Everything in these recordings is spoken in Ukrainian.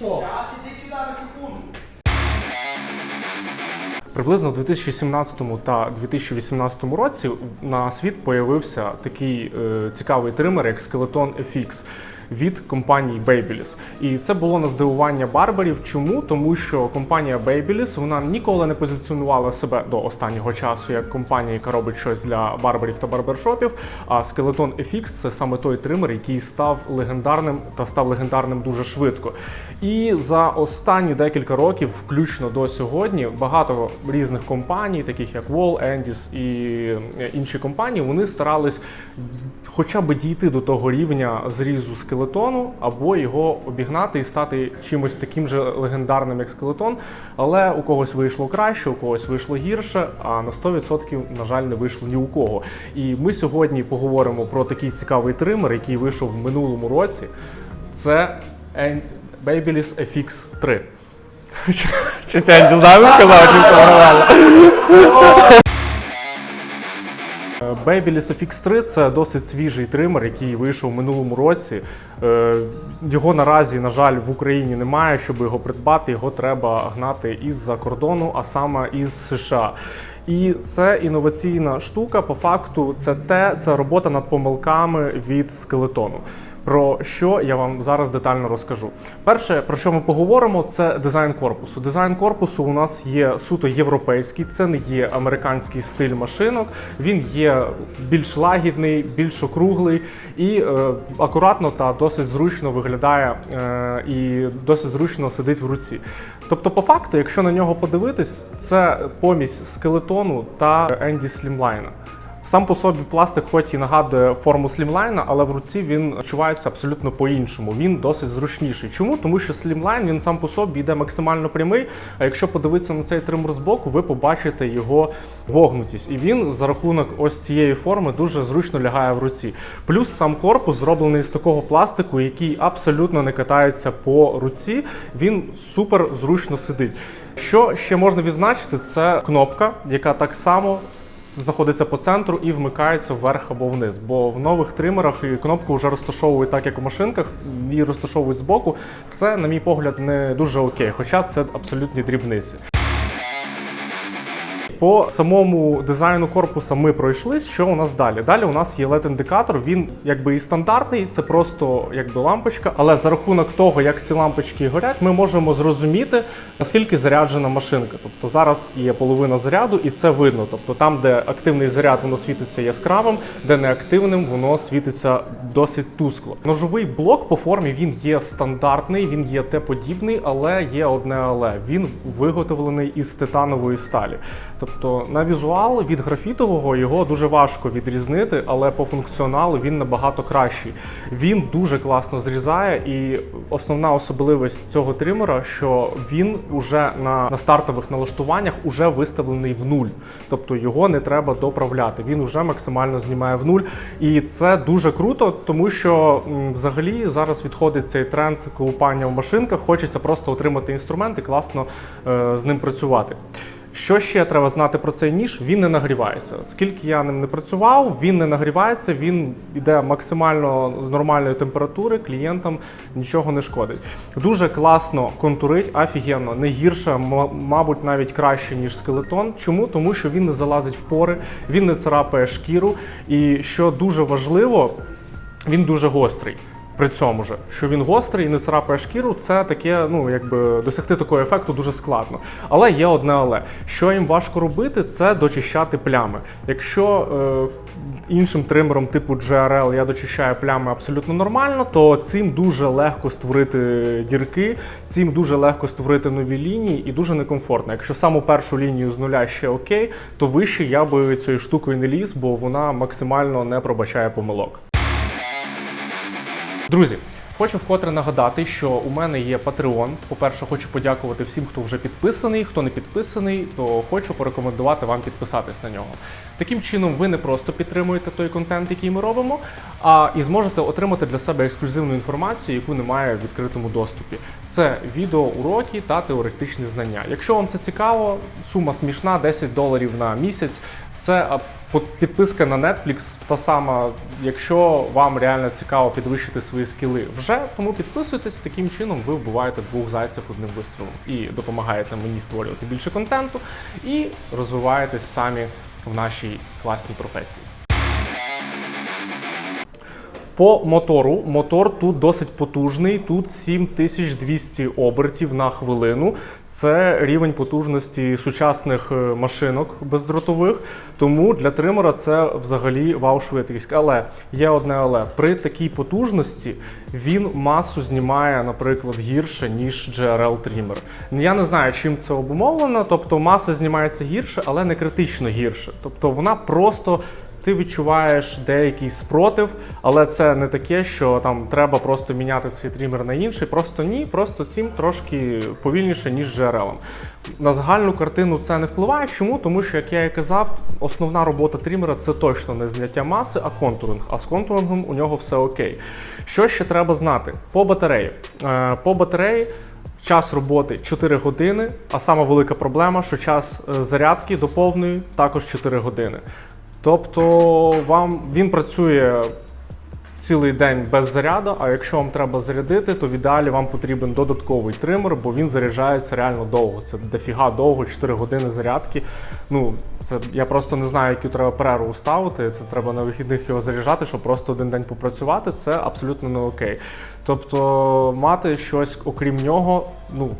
що? Зараз іди сюди на секунду. Приблизно в 2017 та 2018 році на світ появився такий е, цікавий тример, як Skeleton FX від компанії Babyliss. І це було на здивування барберів. Чому? Тому що компанія Babyliss вона ніколи не позиціонувала себе до останнього часу як компанія, яка робить щось для барберів та барбершопів. А Skeleton FX це саме той тример, який став легендарним та став легендарним дуже швидко. І за останні декілька років, включно до сьогодні, багато різних компаній, таких як Wall, Endis і е, інші компанії, вони старались хоча б дійти до того рівня зрізу скелетону, або його обігнати і стати чимось таким же легендарним, як скелетон. Але у когось вийшло краще, у когось вийшло гірше, а на 100% на жаль не вийшло ні у кого. І ми сьогодні поговоримо про такий цікавий тример, який вийшов в минулому році. Це Babyliss FX 3. Чи це не знаю, сказав, чи програвала. Babyliss FX3 це досить свіжий тример, який вийшов в минулому році. Е, Його наразі, на жаль, в Україні немає. Щоб його придбати, його треба гнати із-за кордону, а саме із США. І це інноваційна штука. По факту, це те, це робота над помилками від скелетону. Про що я вам зараз детально розкажу. Перше, про що ми поговоримо, це дизайн корпусу. Дизайн корпусу у нас є суто європейський, це не є американський стиль машинок. Він є більш лагідний, більш округлий і е, акуратно та досить зручно виглядає е, і досить зручно сидить в руці. Тобто, по факту, якщо на нього подивитись, це помість скелетону та Енді Слімлайна. Сам по собі пластик, хоч і нагадує форму слімлайна, але в руці він відчувається абсолютно по-іншому. Він досить зручніший. Чому? Тому що слімлайн він сам по собі йде максимально прямий. А якщо подивитися на цей тример збоку, ви побачите його вогнутість. І він за рахунок ось цієї форми дуже зручно лягає в руці. Плюс сам корпус зроблений з такого пластику, який абсолютно не катається по руці. Він супер зручно сидить. Що ще можна відзначити, це кнопка, яка так само знаходиться по центру і вмикається вверх або вниз. Бо в нових тримерах кнопку вже розташовують так, як у машинках, її розташовують збоку. Це, на мій погляд, не дуже окей, хоча це абсолютні дрібниці. По самому дизайну корпуса ми пройшлись. Що у нас далі? Далі у нас є LED-індикатор. Він якби і стандартний, це просто якби лампочка. Але за рахунок того, як ці лампочки горять, ми можемо зрозуміти наскільки заряджена машинка. Тобто зараз є половина заряду, і це видно. Тобто там, де активний заряд, воно світиться яскравим, де неактивним, воно світиться досить тускло. Ножовий блок по формі він є стандартний, він є Т-подібний, але є одне але він виготовлений із титанової сталі. Тобто на візуал від графітового його дуже важко відрізнити, але по функціоналу він набагато кращий. Він дуже класно зрізає, і основна особливість цього тримера, що він уже на, на стартових налаштуваннях уже виставлений в нуль. Тобто його не треба доправляти. Він вже максимально знімає в нуль. І це дуже круто, тому що взагалі зараз відходить цей тренд колупання в машинках. Хочеться просто отримати інструмент і класно е, з ним працювати. Що ще треба знати про цей ніж? Він не нагрівається. Скільки я ним не працював, він не нагрівається, він йде максимально з нормальної температури, клієнтам нічого не шкодить. Дуже класно контурить, офігенно, не гірше, мабуть, навіть краще, ніж скелетон. Чому? Тому що він не залазить в пори, він не царапає шкіру. І що дуже важливо, він дуже гострий. При цьому же, що він гострий і не царапає шкіру, це таке, ну якби досягти такого ефекту дуже складно. Але є одне але. Що їм важко робити, це дочищати плями. Якщо е, іншим тримером типу GRL я дочищаю плями абсолютно нормально, то цим дуже легко створити дірки, цим дуже легко створити нові лінії і дуже некомфортно. Якщо саму першу лінію з нуля ще окей, то вище я би цією штукою не ліз, бо вона максимально не пробачає помилок. Друзі, хочу вкотре нагадати, що у мене є Patreon. По-перше, хочу подякувати всім, хто вже підписаний. Хто не підписаний, то хочу порекомендувати вам підписатись на нього. Таким чином, ви не просто підтримуєте той контент, який ми робимо, а і зможете отримати для себе ексклюзивну інформацію, яку немає в відкритому доступі. Це відеоуроки та теоретичні знання. Якщо вам це цікаво, сума смішна 10 доларів на місяць. Це підписка на Netflix, та сама, якщо вам реально цікаво підвищити свої скіли вже, тому підписуйтесь. Таким чином ви вбиваєте двох зайців одним вистрілом і допомагаєте мені створювати більше контенту і розвиваєтесь самі в нашій класній професії. По мотору. Мотор тут досить потужний. Тут 7200 обертів на хвилину. Це рівень потужності сучасних е, машинок бездротових. Тому для тримера це взагалі вау-швидкість. Але є одне але при такій потужності він масу знімає, наприклад, гірше ніж GRL тример. Я не знаю, чим це обумовлено. Тобто маса знімається гірше, але не критично гірше. Тобто вона просто ти відчуваєш деякий спротив, але це не таке, що там треба просто міняти цей трімер на інший. Просто ні, просто цим трошки повільніше, ніж GRL. На загальну картину це не впливає. Чому? Тому що, як я і казав, основна робота трімера це точно не зняття маси, а контуринг. А з контурингом у нього все окей. Що ще треба знати? По батареї. Е, По батареї. Час роботи 4 години, а сама велика проблема, що час е, зарядки до повної також 4 години. Тобто вам він працює цілий день без заряду, а якщо вам треба зарядити, то в ідеалі вам потрібен додатковий тример, бо він заряджається реально довго. Це дофіга довго, 4 години зарядки. Ну, це я просто не знаю, яку треба перерву ставити. Це треба на вихідних його заряджати, щоб просто один день попрацювати. Це абсолютно не окей. Тобто мати щось окрім нього, ну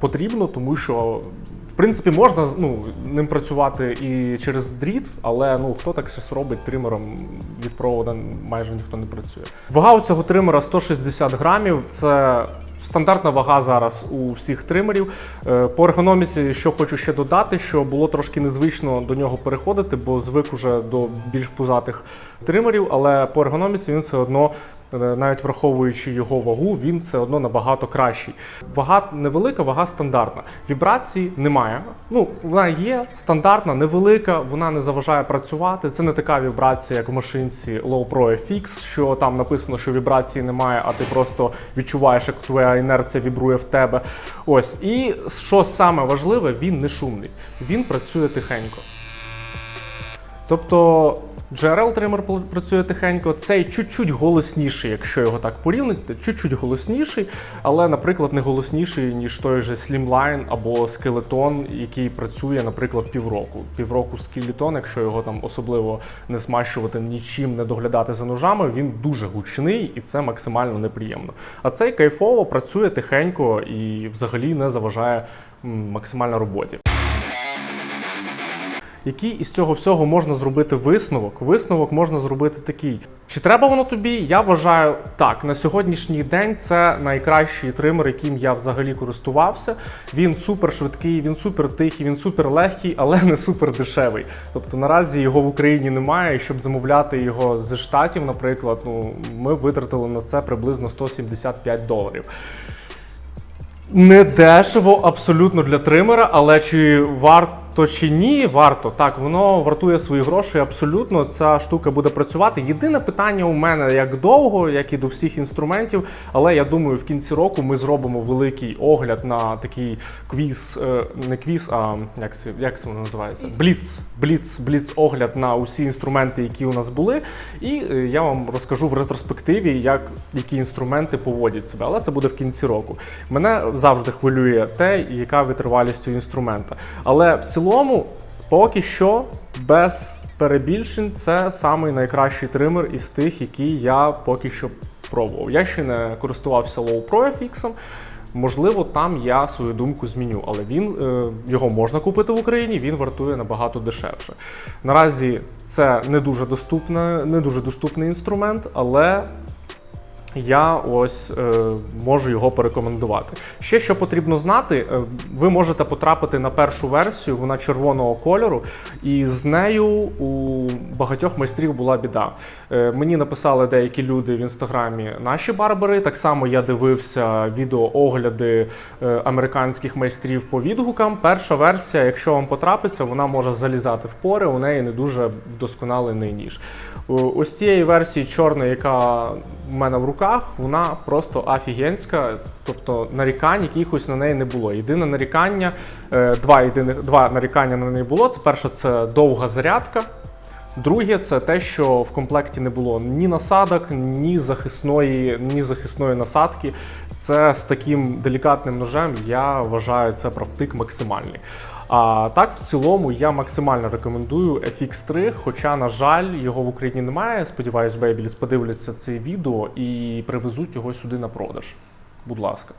потрібно, тому що. В принципі, можна ну, ним працювати і через дріт, але ну хто так щось робить тримером від провода майже ніхто не працює. Вага у цього тримера 160 грамів. Це стандартна вага зараз у всіх тримерів. Е, По ергономіці, що хочу ще додати, що було трошки незвично до нього переходити, бо звик уже до більш пузатих тримерів, але по ергономіці він все одно. Е, Навіть враховуючи його вагу, він все одно набагато кращий. Вага невелика, вага стандартна. Вібрації немає. Ну, вона є стандартна, невелика, вона не заважає працювати. Це не така вібрація, як в машинці Low Pro FX, що там написано, що вібрації немає, а ти просто відчуваєш, як твоя інерція вібрує в тебе. Ось. І що саме важливе, він не шумний. Він працює тихенько. Тобто GRL тример працює тихенько, цей чуть-чуть голосніший, якщо його так порівняти, чуть-чуть голосніший, але, наприклад, не голосніший, ніж той же Slimline або Skeleton, який працює, наприклад, півроку. Півроку Skeleton, якщо його там особливо не змащувати нічим, не доглядати за ножами, він дуже гучний і це максимально неприємно. А цей кайфово працює тихенько і взагалі не заважає максимально роботі. Який із цього всього можна зробити висновок? Висновок можна зробити такий. Чи треба воно тобі? Я вважаю так. На сьогоднішній день це найкращий тример, яким я взагалі користувався. Він супер швидкий, він супер тихий, він супер легкий, але не супер дешевий. Тобто наразі його в Україні немає. І щоб замовляти його з штатів, наприклад, ну ми витратили на це приблизно 175 доларів. Не дешево абсолютно для тримера, але чи варто чи ні, варто. Так, воно вартує свої гроші. Абсолютно ця штука буде працювати. Єдине питання у мене як довго, як і до всіх інструментів. Але я думаю, в кінці року ми зробимо великий огляд на такий квіз, е, не квіз, а як це як це воно називається? Бліц. Бліц, бліц огляд на усі інструменти, які у нас були. І е, я вам розкажу в ретроспективі, як які інструменти поводять себе. Але це буде в кінці року. Мене завжди хвилює те, яка витривалість у інструмента. Але в цілому, поки що, без перебільшень, це самий найкращий тример із тих, які я поки що пробував. Я ще не користувався Low Pro. Можливо, там я свою думку зміню, але він е, його можна купити в Україні, він вартує набагато дешевше. Наразі це не дуже доступне, не дуже доступний інструмент, але я ось е, можу його порекомендувати. Ще що потрібно знати, е, ви можете потрапити на першу версію, вона червоного кольору, і з нею у багатьох майстрів була біда. Е, мені написали деякі люди в інстаграмі наші барбери. Так само я дивився відеоогляди е, американських майстрів по відгукам. Перша версія, якщо вам потрапиться, вона може залізати в пори, у неї не дуже вдосконалений ніж. О, Ось цієї версії чорної, яка в мене в руках. Руках вона просто офігенська, тобто нарікань якихось на неї не було. Єдине нарікання, е, два єдиних два нарікання на неї було. Це перше, це довга зарядка. Друге, це те, що в комплекті не було ні насадок, ні захисної, ні захисної насадки. Це з таким делікатним ножем, я вважаю, це правтик максимальний. А так, в цілому, я максимально рекомендую FX3, хоча, на жаль, його в Україні немає. Сподіваюсь, Бейбіліс подивляться це відео і привезуть його сюди на продаж. Будь ласка.